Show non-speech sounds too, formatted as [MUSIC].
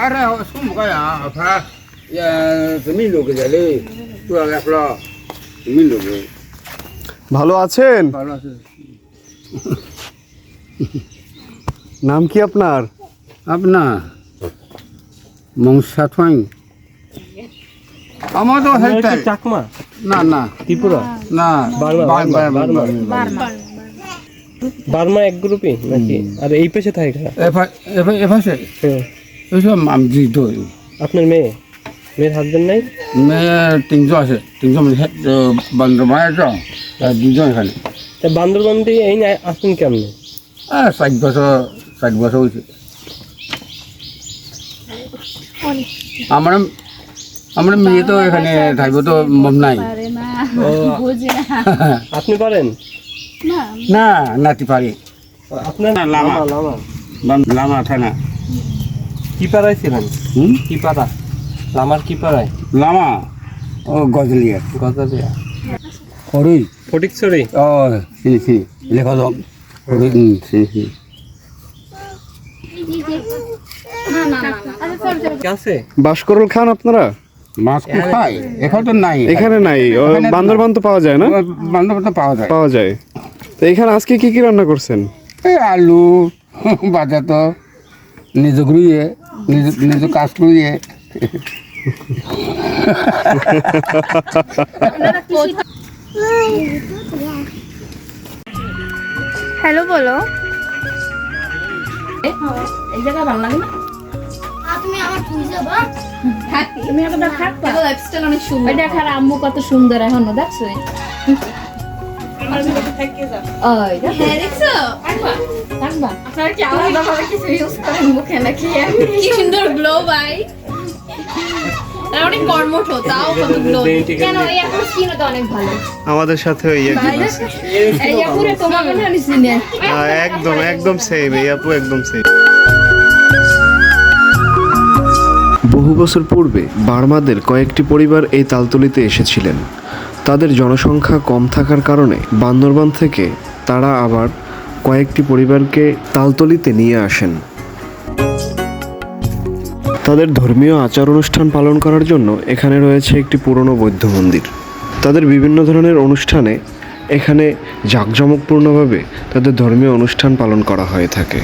আরে ভালো আছেন? ভালো আছে [LAUGHS] নাম কি আপনার? আপনার? মংসা থাই আমার তো হেলতে চাকমা? না না। ত্রিপুরা? না Burma, Burma, Burma, Burma. Burma. এক গ্রুপে নাকি? আর এই পেশে থাকে এফা- এফাসে হ্যাঁ। এসব আপনার মেয়ে? মেয়ের হাজবেন্ড নাই? মেয়ে তিনজন আছে। তিনজন বন্ধ মায়ের আর দুজন এখানে। তা বান্দরবান দিয়ে এই না আসেন কেমনে? আহ, ষাট বছর ষাট বছর হয়েছে। আমার আমার মেয়ে তো এখানে থাকব তো মম নাই। না ও না আপনি পারেন? না। না নাতি পারি। আপনার না, লামা। লামা লামা থানা। কি পাড়ায় ছিলেন? হুম? কি পাড়া? লামার কি পাড়ায়? লামা ও গজলিয়া। গজালিয়া। হরুই ফটিকছড়ি? ও চিনি চিনি লেখা চল চল কি আছে? বাসকরল খান আপনারা? মাছ কো খাই এখন তো নাই। এখানে নাই ও, বান্দরবান তো পাওয়া যায় না? বান্ধব তো পাওয়া যায়। পাওয়া যায়। তো এখানে আজকে কি কি রান্না করছেন? এই আলু বাজা তো নিজ কাজ করিয়ে। হ্যালো বলো। এই জায়গা ভালো লাগে না? তুমি ওই দেখার আম্মু কত সুন্দর এখনও দেখছ? কি আলাদা ভাবে কিছু ইউজ করেন মুখে নাকি কি সুন্দর গ্লো ভাই অনেক কর্মঠ তাও কত গ্লো কেন এই আপুর স্কিনও তো অনেক ভালো আমাদের সাথে ওই একদম আছে। এই আপুরে তোমার মনে হয় চিনে হ্যাঁ, একদম একদম সেম এই আপু একদম সেম বহু বছর পূর্বে বার্মাদের কয়েকটি পরিবার এই তালতলিতে এসেছিলেন। তাদের জনসংখ্যা কম থাকার কারণে বান্দরবান থেকে তারা আবার কয়েকটি পরিবারকে তালতলিতে নিয়ে আসেন। তাদের ধর্মীয় আচার অনুষ্ঠান পালন করার জন্য এখানে রয়েছে একটি পুরনো বৌদ্ধ মন্দির। তাদের বিভিন্ন ধরনের অনুষ্ঠানে এখানে জাঁকজমকপূর্ণভাবে তাদের ধর্মীয় অনুষ্ঠান পালন করা হয়ে থাকে।